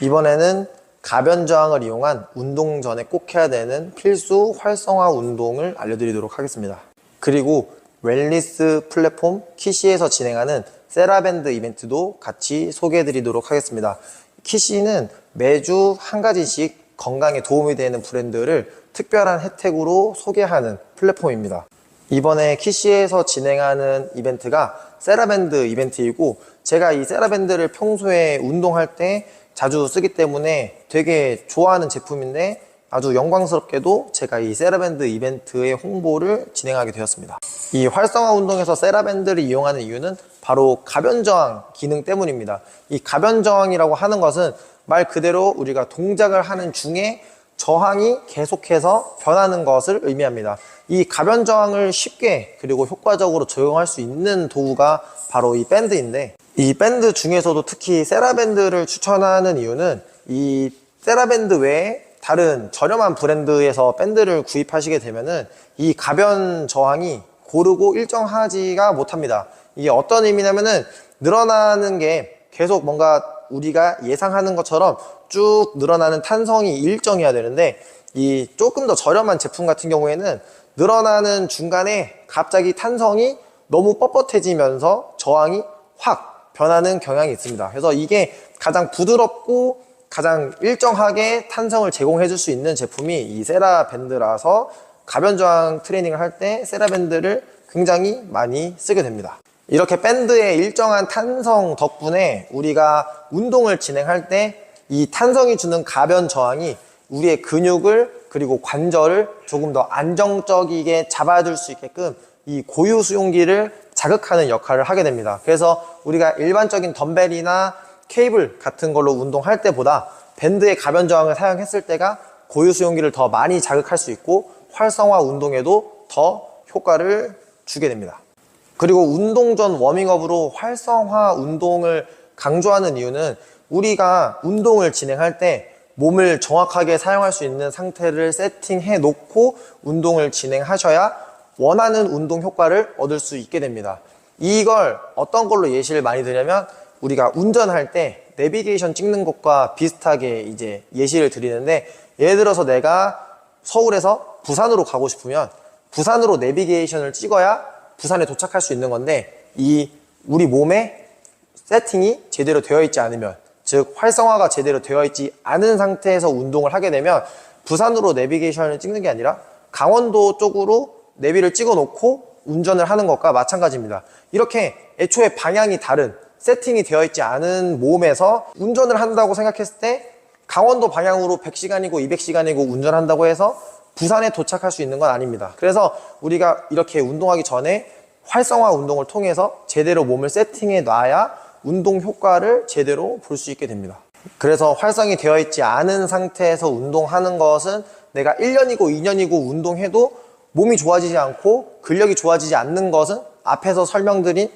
이번에는 가변 저항을 이용한 운동 전에 꼭 해야 되는 필수 활성화 운동을 알려드리도록 하겠습니다. 그리고 웰리스 플랫폼 키시에서 진행하는 세라밴드 이벤트도 같이 소개해드리도록 하겠습니다. 키시는 매주 한 가지씩 건강에 도움이 되는 브랜드를 특별한 혜택으로 소개하는 플랫폼입니다. 이번에 키시에서 진행하는 이벤트가 세라밴드 이벤트이고 제가 이 세라밴드를 평소에 운동할 때 자주 쓰기 때문에 되게 좋아하는 제품인데 아주 영광스럽게도 제가 이 세라밴드 이벤트의 홍보를 진행하게 되었습니다. 이 활성화 운동에서 세라밴드를 이용하는 이유는 바로 가변 저항 기능 때문입니다. 이 가변 저항이라고 하는 것은 말 그대로 우리가 동작을 하는 중에 저항이 계속해서 변하는 것을 의미합니다. 이 가변 저항을 쉽게 그리고 효과적으로 적용할 수 있는 도구가 바로 이 밴드인데 이 밴드 중에서도 특히 세라밴드를 추천하는 이유는 이 세라밴드 외에 다른 저렴한 브랜드에서 밴드를 구입하시게 되면은 이 가변 저항이 고르고 일정하지가 못합니다. 이게 어떤 의미냐면은 늘어나는 게 계속 뭔가 우리가 예상하는 것처럼 쭉 늘어나는 탄성이 일정해야 되는데 이 조금 더 저렴한 제품 같은 경우에는 늘어나는 중간에 갑자기 탄성이 너무 뻣뻣해지면서 저항이 확 변하는 경향이 있습니다. 그래서 이게 가장 부드럽고 가장 일정하게 탄성을 제공해 줄 수 있는 제품이 이 세라 밴드라서 가변 저항 트레이닝을 할 때 세라 밴드를 굉장히 많이 쓰게 됩니다. 이렇게 밴드의 일정한 탄성 덕분에 우리가 운동을 진행할 때 이 탄성이 주는 가변 저항이 우리의 근육을 그리고 관절을 조금 더 안정적이게 잡아줄 수 있게끔 이 고유 수용기를 자극하는 역할을 하게 됩니다. 그래서 우리가 일반적인 덤벨이나 케이블 같은 걸로 운동할 때보다 밴드의 가변 저항을 사용했을 때가 고유 수용기를 더 많이 자극할 수 있고 활성화 운동에도 더 효과를 주게 됩니다. 그리고 운동 전 워밍업으로 활성화 운동을 강조하는 이유는 우리가 운동을 진행할 때 몸을 정확하게 사용할 수 있는 상태를 세팅해 놓고 운동을 진행하셔야 원하는 운동 효과를 얻을 수 있게 됩니다. 이걸 어떤 걸로 예시를 많이 드냐면 우리가 운전할 때 내비게이션 찍는 것과 비슷하게 이제 예시를 드리는데 예를 들어서 내가 서울에서 부산으로 가고 싶으면 부산으로 내비게이션을 찍어야 부산에 도착할 수 있는 건데 이 우리 몸에 세팅이 제대로 되어 있지 않으면 즉 활성화가 제대로 되어 있지 않은 상태에서 운동을 하게 되면 부산으로 내비게이션을 찍는 게 아니라 강원도 쪽으로 내비를 찍어 놓고 운전을 하는 것과 마찬가지입니다. 이렇게 애초에 방향이 다른 세팅이 되어 있지 않은 몸에서 운전을 한다고 생각했을 때 강원도 방향으로 100시간이고 200시간이고 운전한다고 해서 부산에 도착할 수 있는 건 아닙니다. 그래서 우리가 이렇게 운동하기 전에 활성화 운동을 통해서 제대로 몸을 세팅해 놔야 운동 효과를 제대로 볼 수 있게 됩니다. 그래서 활성이 되어 있지 않은 상태에서 운동하는 것은 내가 1년이고 2년이고 운동해도 몸이 좋아지지 않고 근력이 좋아지지 않는 것은 앞에서 설명드린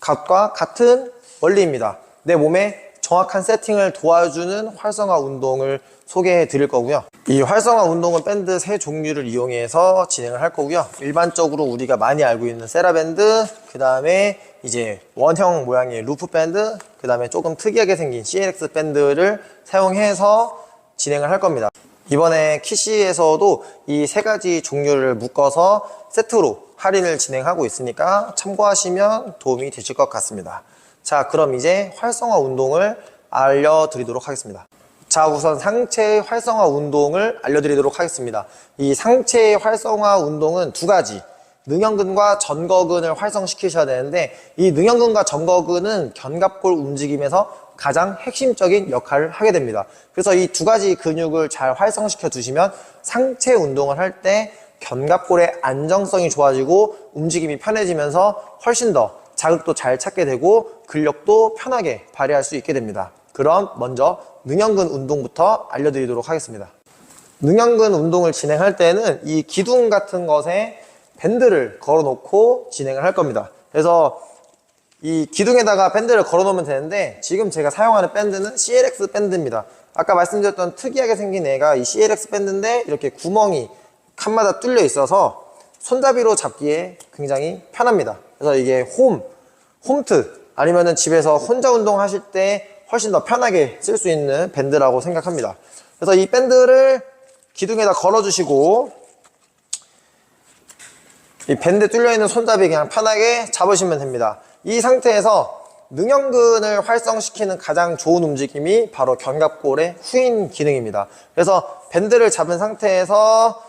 것과 같은 원리입니다. 내 몸에 정확한 세팅을 도와주는 활성화 운동을 소개해 드릴 거고요. 이 활성화 운동은 밴드 세 종류를 이용해서 진행을 할 거고요. 일반적으로 우리가 많이 알고 있는 세라밴드, 그 다음에 이제 원형 모양의 루프 밴드, 그 다음에 조금 특이하게 생긴 CLX 밴드를 사용해서 진행을 할 겁니다. 이번에 키시에서도 이 세 가지 종류를 묶어서 세트로 할인을 진행하고 있으니까 참고하시면 도움이 되실 것 같습니다. 자, 그럼 이제 활성화 운동을 알려드리도록 하겠습니다. 자, 우선 상체 활성화 운동을 알려드리도록 하겠습니다. 이 상체 활성화 운동은 두 가지. 능형근과 전거근을 활성시키셔야 되는데 이 능형근과 전거근은 견갑골 움직임에서 가장 핵심적인 역할을 하게 됩니다. 그래서 이 두 가지 근육을 잘 활성시켜 두시면 상체 운동을 할 때 견갑골의 안정성이 좋아지고 움직임이 편해지면서 훨씬 더 자극도 잘 찾게 되고 근력도 편하게 발휘할 수 있게 됩니다. 그럼 먼저 능형근 운동부터 알려드리도록 하겠습니다. 능형근 운동을 진행할 때는 이 기둥 같은 것에 밴드를 걸어 놓고 진행을 할 겁니다. 그래서 이 기둥에다가 밴드를 걸어 놓으면 되는데 지금 제가 사용하는 밴드는 CLX 밴드입니다. 아까 말씀드렸던 특이하게 생긴 애가 이 CLX 밴드인데 이렇게 구멍이 칸마다 뚫려 있어서 손잡이로 잡기에 굉장히 편합니다. 그래서 이게 홈, 홈트 아니면은 집에서 혼자 운동하실 때 훨씬 더 편하게 쓸 수 있는 밴드라고 생각합니다. 그래서 이 밴드를 기둥에다 걸어주시고 이 밴드 뚫려 있는 손잡이 그냥 편하게 잡으시면 됩니다. 이 상태에서 능형근을 활성시키는 가장 좋은 움직임이 바로 견갑골의 후인 기능입니다. 그래서 밴드를 잡은 상태에서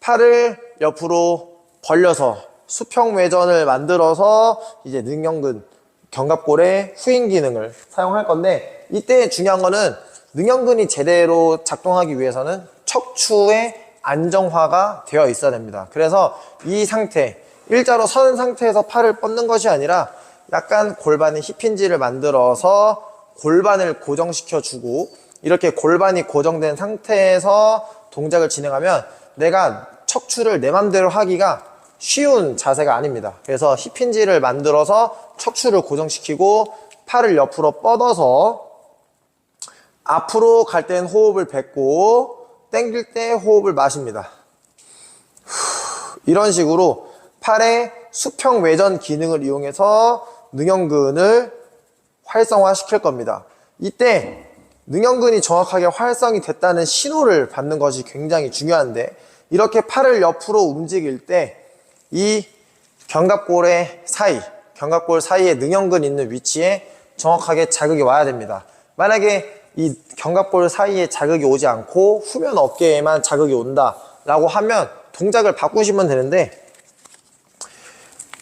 팔을 옆으로 벌려서 수평 외전을 만들어서 이제 능형근 견갑골의 후인 기능을 사용할 건데 이때 중요한 거는 능형근이 제대로 작동하기 위해서는 척추의 안정화가 되어 있어야 됩니다. 그래서 이 상태, 일자로 선 상태에서 팔을 뻗는 것이 아니라 약간 골반에 힙힌지를 만들어서 골반을 고정시켜 주고 이렇게 골반이 고정된 상태에서 동작을 진행하면 내가 척추를 내 맘대로 하기가 쉬운 자세가 아닙니다. 그래서 힙힌지를 만들어서 척추를 고정시키고 팔을 옆으로 뻗어서 앞으로 갈 땐 호흡을 뱉고 땡길 때 호흡을 마십니다. 후, 이런 식으로 팔의 수평 외전 기능을 이용해서 능형근을 활성화 시킬 겁니다. 이때 능형근이 정확하게 활성이 됐다는 신호를 받는 것이 굉장히 중요한데 이렇게 팔을 옆으로 움직일 때 이 견갑골의 사이, 견갑골 사이에 능형근 있는 위치에 정확하게 자극이 와야 됩니다. 만약에 이 견갑골 사이에 자극이 오지 않고 후면 어깨에만 자극이 온다라고 하면 동작을 바꾸시면 되는데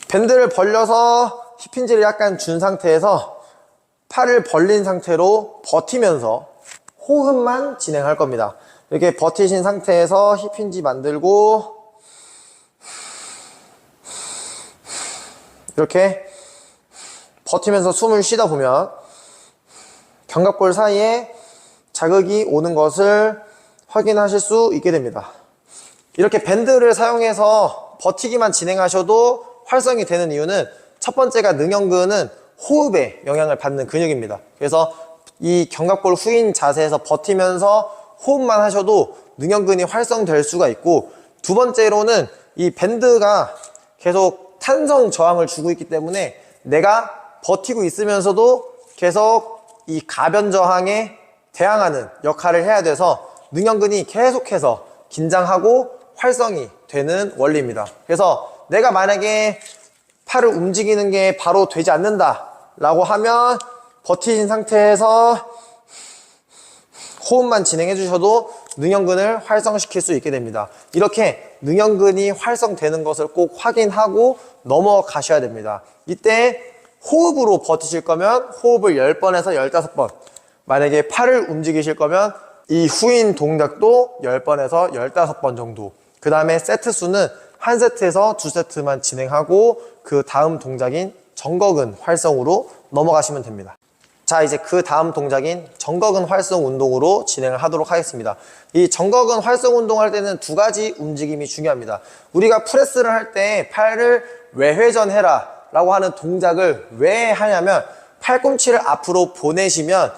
밴드를 벌려서 힙힌지를 약간 준 상태에서 팔을 벌린 상태로 버티면서 호흡만 진행할 겁니다. 이렇게 버티신 상태에서 힙힌지 만들고 이렇게 버티면서 숨을 쉬다 보면 견갑골 사이에 자극이 오는 것을 확인하실 수 있게 됩니다. 이렇게 밴드를 사용해서 버티기만 진행하셔도 활성이 되는 이유는 첫 번째가 능형근은 호흡에 영향을 받는 근육입니다. 그래서 이 견갑골 후인 자세에서 버티면서 호흡만 하셔도 능형근이 활성될 수가 있고 두 번째로는 이 밴드가 계속 탄성 저항을 주고 있기 때문에 내가 버티고 있으면서도 계속 이 가변 저항에 대항하는 역할을 해야 돼서 능형근이 계속해서 긴장하고 활성이 되는 원리입니다. 그래서 내가 만약에 팔을 움직이는 게 바로 되지 않는다 라고 하면 버티신 상태에서 호흡만 진행해 주셔도 능형근을 활성시킬 수 있게 됩니다. 이렇게 능형근이 활성되는 것을 꼭 확인하고 넘어가셔야 됩니다. 이때 호흡으로 버티실 거면 호흡을 10번에서 15번. 만약에 팔을 움직이실 거면 이 후인 동작도 10번에서 15번 정도. 그 다음에 세트 수는 한 세트에서 두 세트만 진행하고 그 다음 동작인 정거근 활성으로 넘어가시면 됩니다. 자, 이제 그 다음 동작인 정거근 활성 운동으로 진행을 하도록 하겠습니다. 이 정거근 활성 운동할 때는 두 가지 움직임이 중요합니다. 우리가 프레스를 할 때 팔을 외회전해라 라고 하는 동작을 왜 하냐면 팔꿈치를 앞으로 보내시면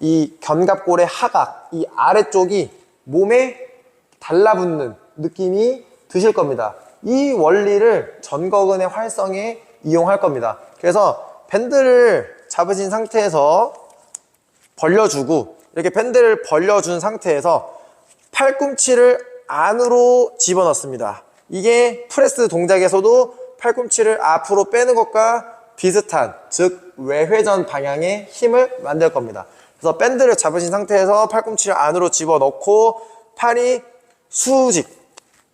이 견갑골의 하각, 이 아래쪽이 몸에 달라붙는 느낌이 드실 겁니다. 이 원리를 전거근의 활성에 이용할 겁니다. 그래서 밴드를 잡으신 상태에서 벌려주고 이렇게 밴드를 벌려준 상태에서 팔꿈치를 안으로 집어넣습니다. 이게 프레스 동작에서도 팔꿈치를 앞으로 빼는 것과 비슷한 즉 외회전 방향의 힘을 만들 겁니다. 그래서 밴드를 잡으신 상태에서 팔꿈치를 안으로 집어넣고 팔이 수직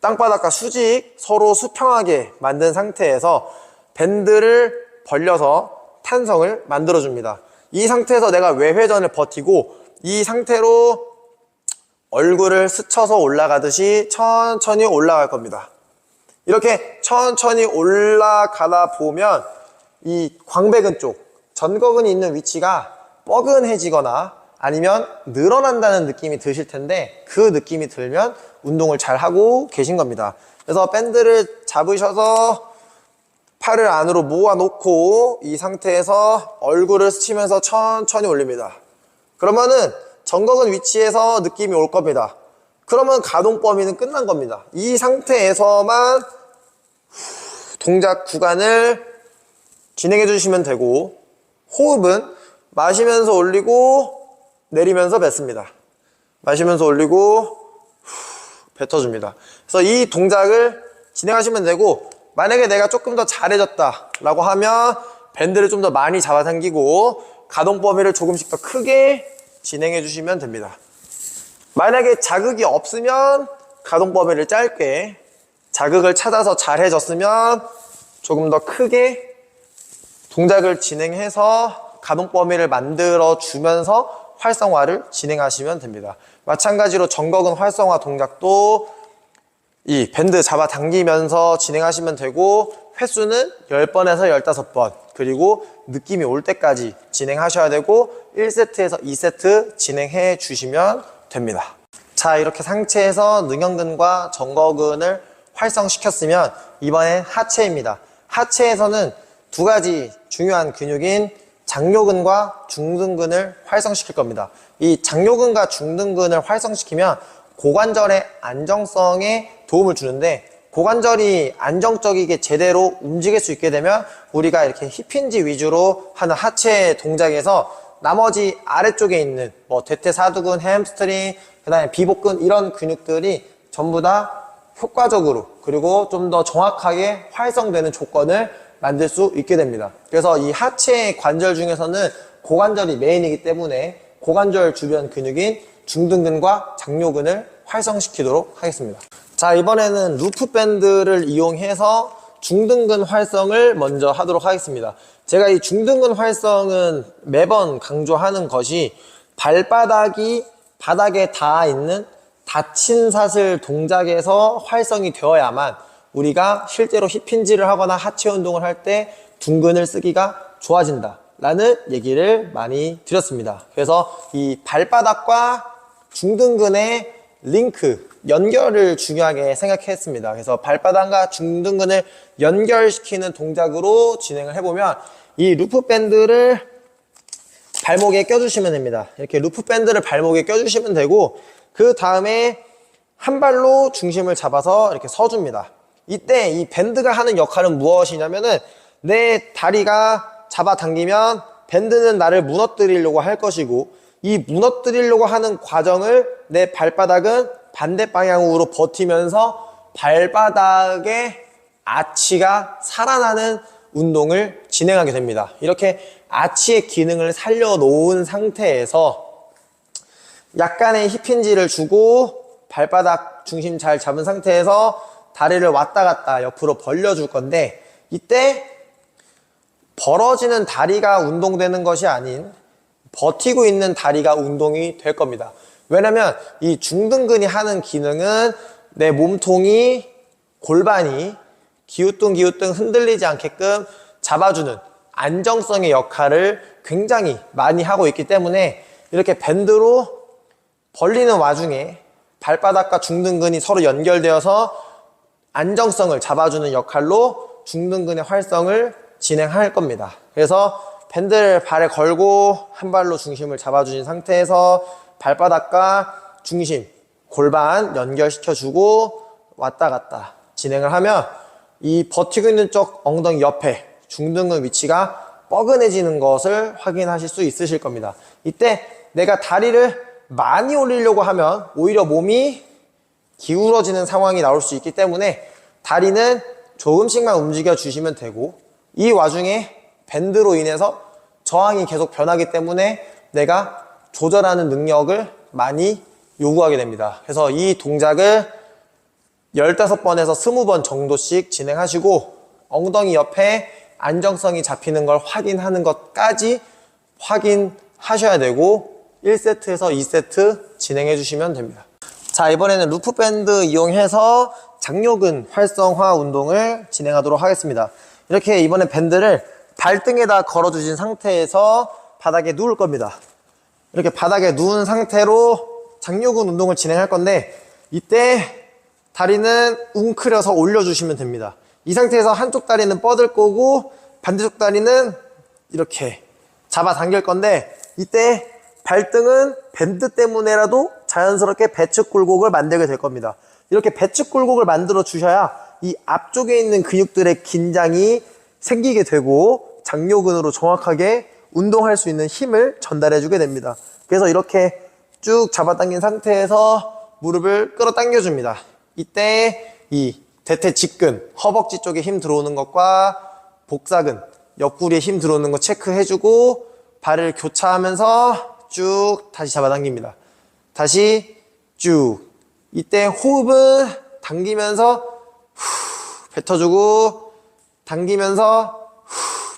땅바닥과 수직 서로 수평하게 만든 상태에서 밴드를 벌려서 탄성을 만들어 줍니다. 이 상태에서 내가 외회전을 버티고 이 상태로 얼굴을 스쳐서 올라가듯이 천천히 올라갈 겁니다. 이렇게 천천히 올라가다 보면 이 광배근 쪽, 전거근이 있는 위치가 뻐근해지거나 아니면 늘어난다는 느낌이 드실 텐데 그 느낌이 들면 운동을 잘 하고 계신 겁니다. 그래서 밴드를 잡으셔서 팔을 안으로 모아놓고 이 상태에서 얼굴을 스치면서 천천히 올립니다. 그러면은 정거근 위치에서 느낌이 올 겁니다. 그러면 가동 범위는 끝난 겁니다. 이 상태에서만 동작 구간을 진행해 주시면 되고 호흡은 마시면서 올리고 내리면서 뱉습니다. 마시면서 올리고 후, 뱉어줍니다. 그래서 이 동작을 진행하시면 되고 만약에 내가 조금 더 잘해졌다 라고 하면 밴드를 좀 더 많이 잡아당기고 가동 범위를 조금씩 더 크게 진행해 주시면 됩니다. 만약에 자극이 없으면 가동 범위를 짧게 자극을 찾아서 잘해졌으면 조금 더 크게 동작을 진행해서 가동 범위를 만들어 주면서 활성화를 진행하시면 됩니다. 마찬가지로 정거근 활성화 동작도 이 밴드 잡아 당기면서 진행하시면 되고 횟수는 10번에서 15번 그리고 느낌이 올 때까지 진행하셔야 되고 1세트에서 2세트 진행해 주시면 됩니다. 자 이렇게 상체에서 능형근과 정거근을 활성시켰으면 이번엔 하체입니다. 하체에서는 두 가지 중요한 근육인 장요근과 중등근을 활성시킬 겁니다. 이 장요근과 중등근을 활성시키면 고관절의 안정성에 도움을 주는데 고관절이 안정적이게 제대로 움직일 수 있게 되면 우리가 이렇게 힙힌지 위주로 하는 하체 동작에서 나머지 아래쪽에 있는 뭐 대퇴사두근, 햄스트링, 그 다음에 비복근 이런 근육들이 전부 다 효과적으로 그리고 좀 더 정확하게 활성되는 조건을 만들 수 있게 됩니다. 그래서 이 하체 관절 중에서는 고관절이 메인이기 때문에 고관절 주변 근육인 중등근과 장요근을 활성시키도록 하겠습니다. 자, 이번에는 루프 밴드를 이용해서 중등근 활성을 먼저 하도록 하겠습니다. 제가 이 중등근 활성은 매번 강조하는 것이 발바닥이 바닥에 닿아 있는 닫힌 사슬 동작에서 활성이 되어야만 우리가 실제로 힙힌지를 하거나 하체 운동을 할때 둔근을 쓰기가 좋아진다. 라는 얘기를 많이 드렸습니다. 그래서 이 발바닥과 중등근의 링크, 연결을 중요하게 생각했습니다. 그래서 발바닥과 중등근을 연결시키는 동작으로 진행을 해보면 이 루프 밴드를 발목에 껴주시면 됩니다. 이렇게 루프 밴드를 발목에 껴주시면 되고 그 다음에 한 발로 중심을 잡아서 이렇게 서줍니다. 이때 이 밴드가 하는 역할은 무엇이냐면은 내 다리가 잡아당기면 밴드는 나를 무너뜨리려고 할 것이고 이 무너뜨리려고 하는 과정을 내 발바닥은 반대 방향으로 버티면서 발바닥의 아치가 살아나는 운동을 진행하게 됩니다. 이렇게 아치의 기능을 살려놓은 상태에서 약간의 힙힌지를 주고 발바닥 중심 잘 잡은 상태에서 다리를 왔다 갔다 옆으로 벌려줄 건데 이때 벌어지는 다리가 운동되는 것이 아닌 버티고 있는 다리가 운동이 될 겁니다. 왜냐면 이 중등근이 하는 기능은 내 몸통이 골반이 기우뚱 기우뚱 흔들리지 않게끔 잡아주는 안정성의 역할을 굉장히 많이 하고 있기 때문에 이렇게 밴드로 벌리는 와중에 발바닥과 중등근이 서로 연결되어서 안정성을 잡아주는 역할로 중등근의 활성을 진행할 겁니다. 그래서 밴드를 발에 걸고 한 발로 중심을 잡아주신 상태에서 발바닥과 중심, 골반 연결시켜주고 왔다 갔다 진행을 하면 이 버티고 있는 쪽 엉덩이 옆에 중등근 위치가 뻐근해지는 것을 확인하실 수 있으실 겁니다. 이때 내가 다리를 많이 올리려고 하면 오히려 몸이 기울어지는 상황이 나올 수 있기 때문에 다리는 조금씩만 움직여 주시면 되고 이 와중에 밴드로 인해서 저항이 계속 변하기 때문에 내가 조절하는 능력을 많이 요구하게 됩니다. 그래서 이 동작을 15번에서 20번 정도씩 진행하시고 엉덩이 옆에 안정성이 잡히는 걸 확인하는 것까지 확인하셔야 되고 1세트에서 2세트 진행해 주시면 됩니다. 자, 이번에는 루프 밴드 이용해서 장요근 활성화 운동을 진행하도록 하겠습니다. 이렇게 이번에 밴드를 발등에다 걸어주신 상태에서 바닥에 누울 겁니다. 이렇게 바닥에 누운 상태로 장요근 운동을 진행할 건데 이때 다리는 웅크려서 올려주시면 됩니다. 이 상태에서 한쪽 다리는 뻗을 거고 반대쪽 다리는 이렇게 잡아 당길 건데 이때 발등은 밴드 때문에라도 자연스럽게 배측 굴곡을 만들게 될 겁니다. 이렇게 배측 굴곡을 만들어 주셔야 이 앞쪽에 있는 근육들의 긴장이 생기게 되고 장요근으로 정확하게 운동할 수 있는 힘을 전달해 주게 됩니다. 그래서 이렇게 쭉 잡아당긴 상태에서 무릎을 끌어당겨 줍니다. 이때 이 대퇴 직근, 허벅지 쪽에 힘 들어오는 것과 복사근, 옆구리에 힘 들어오는 거 체크해 주고 발을 교차하면서 쭉 다시 잡아당깁니다. 다시 쭉. 이때 호흡은 당기면서 후, 뱉어주고 당기면서 후,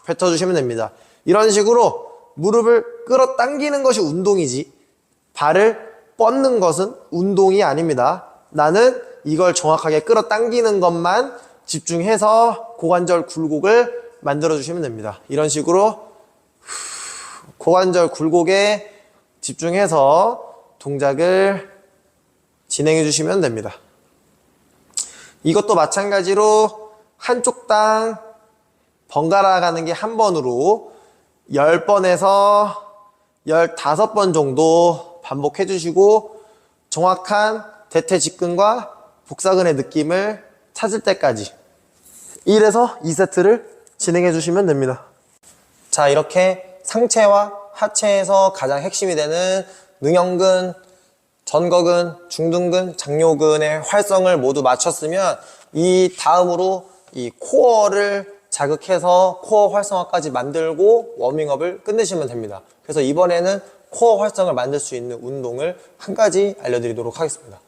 뱉어주시면 됩니다. 이런 식으로 무릎을 끌어당기는 것이 운동이지 발을 뻗는 것은 운동이 아닙니다. 나는 이걸 정확하게 끌어당기는 것만 집중해서 고관절 굴곡을 만들어 주시면 됩니다. 이런 식으로 후, 고관절 굴곡에 집중해서 동작을 진행해 주시면 됩니다. 이것도 마찬가지로 한쪽당 번갈아 가는 게 한 번으로 10번에서 15번 정도 반복해 주시고 정확한 대퇴 직근과 복사근의 느낌을 찾을 때까지 1에서 2세트를 진행해 주시면 됩니다. 자, 이렇게 상체와 하체에서 가장 핵심이 되는 능형근, 전거근, 중둔근, 장요근의 활성을 모두 마쳤으면 이 다음으로 이 코어를 자극해서 코어 활성화까지 만들고 워밍업을 끝내시면 됩니다. 그래서 이번에는 코어 활성을 만들 수 있는 운동을 한 가지 알려드리도록 하겠습니다.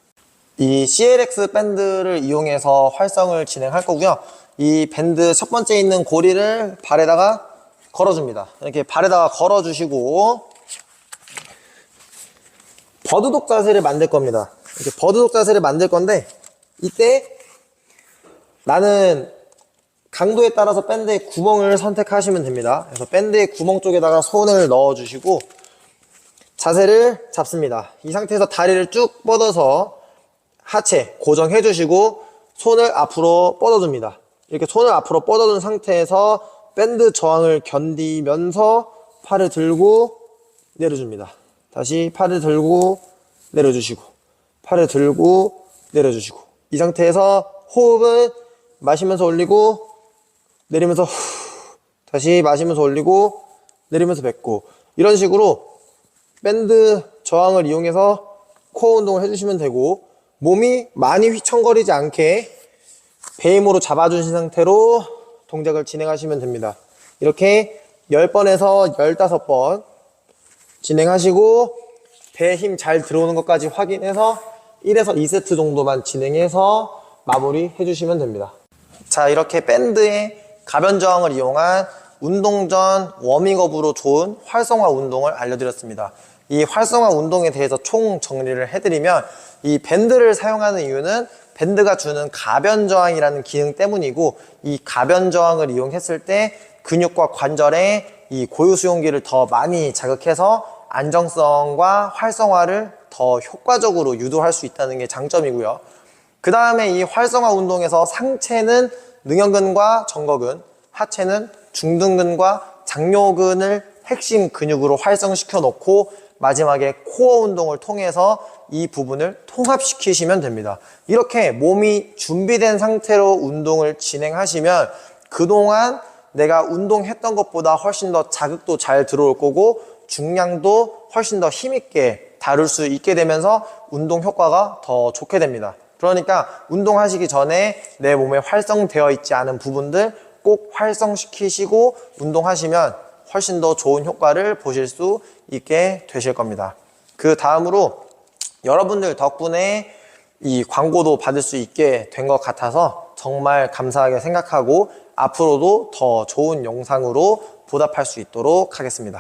이 CLX 밴드를 이용해서 활성을 진행할 거고요. 이 밴드 첫 번째 있는 고리를 발에다가 걸어줍니다. 이렇게 발에다가 걸어주시고 버드독 자세를 만들 겁니다. 이렇게 버드독 자세를 만들 건데 이때 나는 강도에 따라서 밴드의 구멍을 선택하시면 됩니다. 그래서 밴드의 구멍 쪽에다가 손을 넣어주시고 자세를 잡습니다. 이 상태에서 다리를 쭉 뻗어서 하체 고정해 주시고 손을 앞으로 뻗어줍니다. 이렇게 손을 앞으로 뻗어둔 상태에서 밴드 저항을 견디면서 팔을 들고 내려줍니다. 다시 팔을 들고 내려주시고 팔을 들고 내려주시고 이 상태에서 호흡은 마시면서 올리고 내리면서 후, 다시 마시면서 올리고 내리면서 뱉고 이런 식으로 밴드 저항을 이용해서 코어 운동을 해주시면 되고 몸이 많이 휘청거리지 않게 배 힘으로 잡아주신 상태로 동작을 진행하시면 됩니다. 이렇게 10번에서 15번 진행하시고 배에 힘잘 들어오는 것까지 확인해서 1에서 2세트 정도만 진행해서 마무리 해주시면 됩니다. 자, 이렇게 밴드의 가변 저항을 이용한 운동 전 워밍업으로 좋은 활성화 운동을 알려드렸습니다. 이 활성화 운동에 대해서 총 정리를 해드리면 이 밴드를 사용하는 이유는 밴드가 주는 가변 저항이라는 기능 때문이고 이 가변 저항을 이용했을 때 근육과 관절에 이 고유 수용기를 더 많이 자극해서 안정성과 활성화를 더 효과적으로 유도할 수 있다는 게 장점이고요. 그 다음에 이 활성화 운동에서 상체는 능형근과 정거근, 하체는 중둔근과 장요근을 핵심 근육으로 활성시켜 놓고 마지막에 코어 운동을 통해서 이 부분을 통합시키시면 됩니다. 이렇게 몸이 준비된 상태로 운동을 진행하시면 그동안 내가 운동했던 것보다 훨씬 더 자극도 잘 들어올 거고 중량도 훨씬 더 힘있게 다룰 수 있게 되면서 운동 효과가 더 좋게 됩니다. 그러니까 운동하시기 전에 내 몸에 활성되어 있지 않은 부분들 꼭 활성시키시고 운동하시면 훨씬 더 좋은 효과를 보실 수 있게 되실 겁니다. 그 다음으로 여러분들 덕분에 이 광고도 받을 수 있게 된 것 같아서 정말 감사하게 생각하고 앞으로도 더 좋은 영상으로 보답할 수 있도록 하겠습니다.